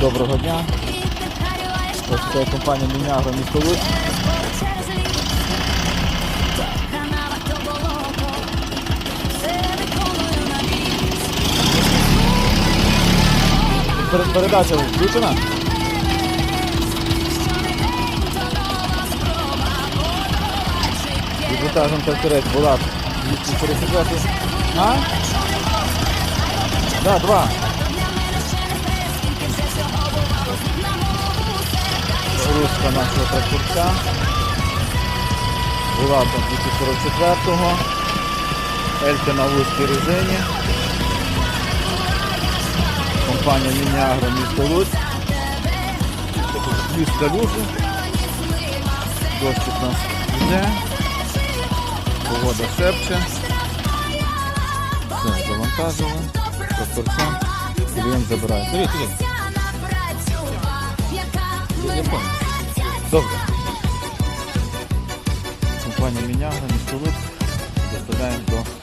Доброго дня. Ось це компанія Мінягро місто. Пер- Передача включена? Під вантажем тракторець Булат 244. А? Да, два. Руска нашого тракторця. Булата 244-го. Елька на вузькій резині. Компанія Мініагро місто Луцьк. Ліс калюжу. Дощик нас йде. Погода шепче. Все, завантажили. Тракторцем. Клієнт забирає. Дивіться, дивіться. Я понял. Добре. Компанія Міняга, містолук. Доставляємо до...